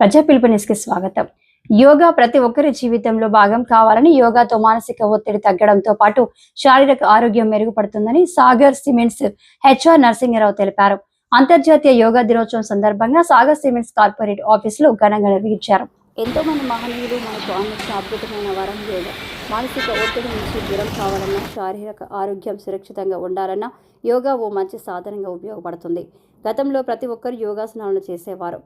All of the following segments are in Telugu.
ప్రజా పిలుపునిస్కి స్వాగతం. యోగా ప్రతి ఒక్కరి జీవితంలో భాగం కావాలని యోగాతో మానసిక ఒత్తిడి తగ్గడంతో పాటు శారీరక ఆరోగ్యం మెరుగుపడుతుందని సాగర్ సిమెంట్స్ హెచ్ఆర్ నరసింహరావు తెలిపారు. అంతర్జాతీయ యోగా దినోత్సవం సందర్భంగా సాగర్ సిమెంట్స్ కార్పొరేట్ ఆఫీసులో ఘనంగా నిర్వహించారు. ఎంతో మంది మహనీయులు మనకు అందించిన అద్భుతమైన వరం యోగా మానసిక ఒత్తిడి నుంచి దూరం కావాలన్నా శారీరక ఆరోగ్యం సురక్షితంగా ఉండాలన్నా యోగా ఓ మంచి సాధనంగా ఉపయోగపడుతుంది. గతంలో ప్రతి ఒక్కరు యోగాసనాలను చేసేవారు.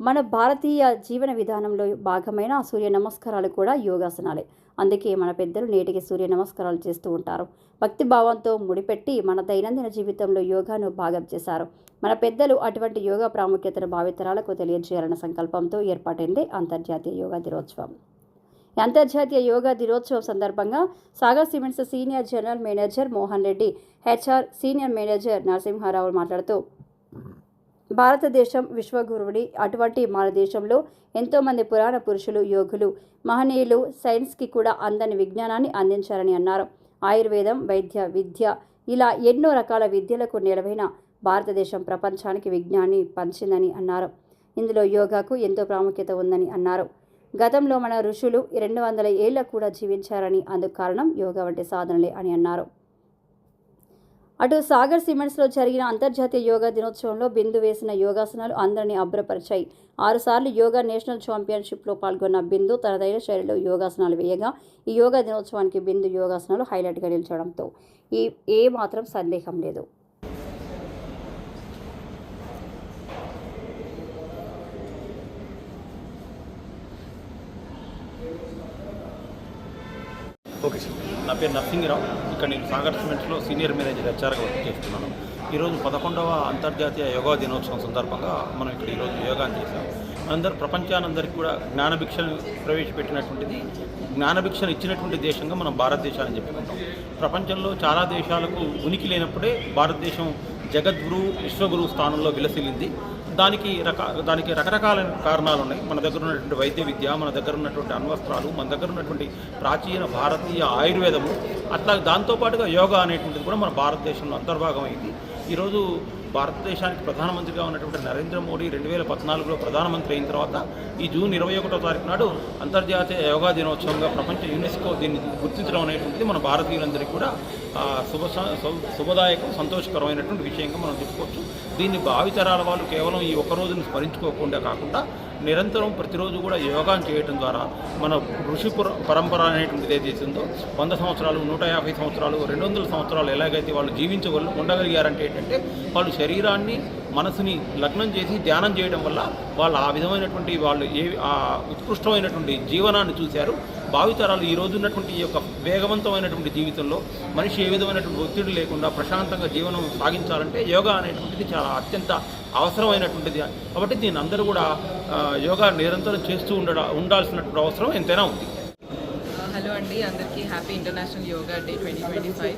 మన భారతీయ జీవన విధానంలో భాగమైన సూర్య నమస్కారాలు కూడా యోగాసనాలే. అందుకే మన పెద్దలు నేటికి సూర్య నమస్కారాలు చేస్తూ ఉంటారు. భక్తి భావంతో ముడిపెట్టి మన దైనందిన జీవితంలో యోగాను భాగం చేశారు. మన పెద్దలు అటువంటి యోగా ప్రాముఖ్యతను భావితరాలకు తెలియజేయాలన్న సంకల్పంతో ఏర్పాటైంది అంతర్జాతీయ యోగా దినోత్సవం. అంతర్జాతీయ యోగా దినోత్సవం సందర్భంగా Sagar cements senior general manager Mohan Reddy HR senior manager Narasimharao మాట్లాడుతూ భారతదేశం విశ్వగురువుడి అటువంటి మన దేశంలో ఎంతోమంది పురాణ పురుషులు యోగులు మహనీయులు సైన్స్కి కూడా అందని విజ్ఞానాన్ని అందించారని అన్నారు. ఆయుర్వేదం వైద్య విద్య ఇలా ఎన్నో రకాల విద్యలకు నిలవైన భారతదేశం ప్రపంచానికి విజ్ఞాన్ని పంచిందని అన్నారు. ఇందులో యోగాకు ఎంతో ప్రాముఖ్యత ఉందని అన్నారు. గతంలో మన ఋషులు రెండు వందల ఏళ్ళ కూడా జీవించారని అందుకు కారణం యోగా వంటి సాధనలే అని అన్నారు. అటు సాగర్ సిమెంట్స్లో జరిగిన అంతర్జాతీయ యోగా దినోత్సవంలో బిందు వేసిన యోగాసనాలు అందరినీ అభ్రపరిచాయి. ఆరుసార్లు యోగా నేషనల్ ఛాంపియన్షిప్లో పాల్గొన్న బిందు తనదైన శైలిలో యోగాసనాలు వేయగా ఈ యోగా దినోత్సవానికి బిందు యోగాసనాలు హైలైట్గా నిలిచడంతో ఈ ఏ మాత్రం సందేహం లేదు. Okay sir. నా పేరు నర్సింగిరావు. ఇక్కడ నేను సాగర్ సిమెంట్స్లో సీనియర్ మేనేజర్ హెచ్ఆర్గా వర్క్ చేస్తున్నాను. ఈరోజు పదకొండవ అంతర్జాతీయ యోగా దినోత్సవం సందర్భంగా మనం ఇక్కడ ఈరోజు యోగా చేశాం. అందరు ప్రపంచానందరికీ కూడా జ్ఞానభిక్షను ప్రవేశపెట్టినటువంటిది జ్ఞానభిక్షను ఇచ్చినటువంటి దేశంగా మనం భారతదేశాన్ని చెప్పుకుంటాం. ప్రపంచంలో చాలా దేశాలకు ఉనికి లేనప్పుడే భారతదేశం జగద్గురు విశ్వగురు స్థానంలో విలసిల్లింది. దానికి రక దానికి రకరకాలైన కారణాలు ఉన్నాయి. మన దగ్గర ఉన్నటువంటి వైద్య విద్య మన దగ్గర ఉన్నటువంటి అణ్వస్త్రాలు మన దగ్గర ఉన్నటువంటి ప్రాచీన భారతీయ ఆయుర్వేదము అట్లా దాంతోపాటుగా యోగా అనేటువంటిది కూడా మన భారతదేశంలో అంతర్భాగం అయింది. ఈరోజు భారతదేశానికి ప్రధానమంత్రిగా ఉన్నటువంటి నరేంద్ర మోడీ రెండు వేల పద్నాలుగులో ప్రధానమంత్రి అయిన తర్వాత ఈ జూన్ ఇరవై ఒకటో తారీఖు నాడు అంతర్జాతీయ యోగా దినోత్సవంగా ప్రపంచ యునెస్కో దీన్ని గుర్తించడం అనేటువంటిది మన భారతీయులందరికీ కూడా శుభ శుభదాయకం సంతోషకరమైనటువంటి విషయంగా మనం చెప్పుకోవచ్చు. దీన్ని భావితరాల వాళ్ళు కేవలం ఈ ఒక్క రోజును స్మరించుకోకుండా కాకుండా నిరంతరం ప్రతిరోజు కూడా యోగాను చేయటం ద్వారా మన ఋషి పుర పరంపర అనేటువంటిది ఏదైతే ఉందో వంద సంవత్సరాలు నూట యాభై సంవత్సరాలు రెండు వందల సంవత్సరాలు ఎలాగైతే వాళ్ళు జీవించగల ఉండగలిగారంటే ఏంటంటే వాళ్ళు శరీరాన్ని మనసుని లగ్నం చేసి ధ్యానం చేయడం వల్ల వాళ్ళు ఆ విధమైనటువంటి వాళ్ళు ఏ ఉత్కృష్టమైనటువంటి జీవనాన్ని చూశారు. భావితరాలు ఈ రోజు ఉన్నటువంటి ఈ యొక్క వేగవంతమైనటువంటి జీవితంలో మనిషి ఏ విధమైనటువంటి ఒత్తిడి లేకుండా ప్రశాంతంగా జీవనం సాగించాలంటే యోగా అనేటువంటిది చాలా అత్యంత అవసరమైనటువంటిది. కాబట్టి దీని అందరూ కూడా యోగా నిరంతరం చేస్తూ ఉండడా ఉండాల్సినటువంటి అవసరం ఎంతైనా ఉంది. హలో అండి అందరికీ happy international yoga day twenty twenty five.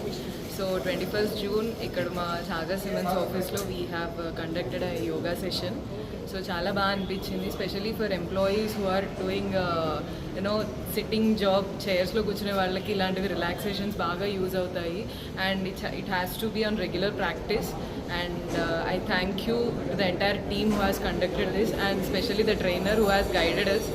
So twenty first June ఇక్కడ మా సాగర్ సిమెన్స్ ఆఫీస్లో we have conducted a yoga session so చాలా బాగా అనిపించింది specially for employees who are doing you know sitting job చైర్స్లో కూర్చునే వాళ్ళకి ఇలాంటివి రిలాక్సేషన్స్ బాగా యూజ్ అవుతాయి. And it it has to be on regular practice and I thank you the entire team who has conducted this and specially the trainer who has guided us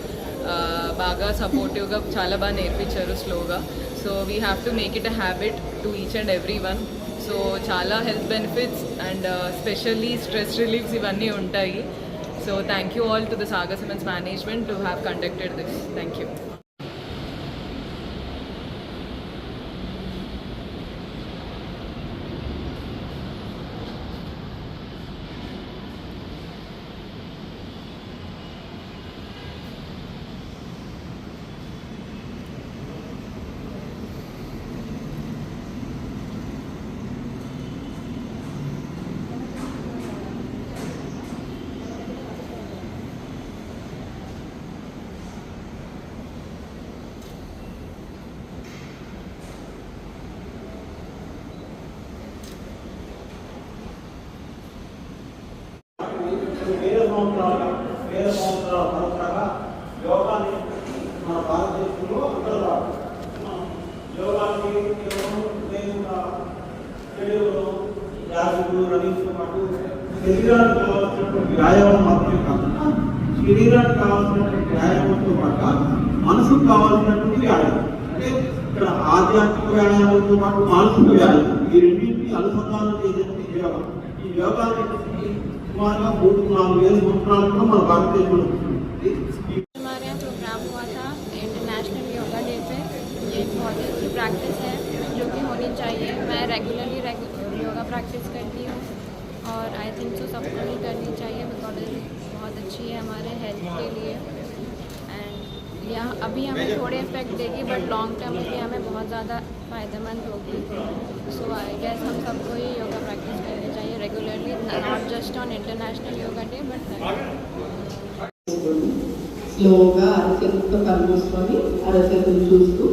బాగా సపోర్టివ్గా చాలా బాగా నేర్పించారు స్లోగా. So we have to make it a habit to each and every one so చాలా health benefits and specially stress reliefs ఇవన్నీ ఉంటాయి. So thank you all to the Sagar cements management to have conducted this thank you భారతదేశంలో అందరూ రావాలి యోగానికి యాజకులు రవీంద్ర పాటు శరీరానికి కావాల్సినటువంటి వ్యాయామం మాత్రమే కాకుండా శరీరానికి కావాల్సినటువంటి వ్యాయామంతో పాటు మనసుకు కావాల్సినటువంటి వ్యాయామం. అంటే ఇక్కడ ఆధ్యాత్మిక వ్యాయామంతో పాటు మానసిక వ్యాయామం. ఈ రెండింటిని అనుసంధానం చేసేటువంటి యోగా. ఈ యోగా సుమారుగా మూడు నాలుగు వేల సంవత్సరాలు కూడా మన భారతదేశంలో जो कि होनी चाहिए मैं रेगुलरली योगा प्रैक्टिस करती हूँ और आई थिंक सो सबको ही करनी चाहिए बिकॉज बहुत अच्छी है हमारे हेल्थ के लिए एंड यह अभी हमें थोड़े इफेक्ट देगी बट लॉन्ग टर्म में भी हमें बहुत ज़्यादा फ़ायदेमंद होगी सो आई गेस हम सबको ही योगा प्रैक्टिस करनी चाहिए regularly not just on International Yoga Day but స్లోగా అరచేతితో కళ్ళు మూసుకొని అరచేతులు చూస్తూ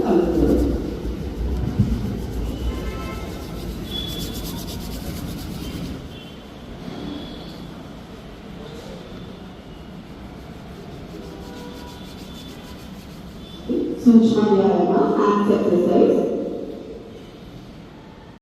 Santos Maria Roma, a 76,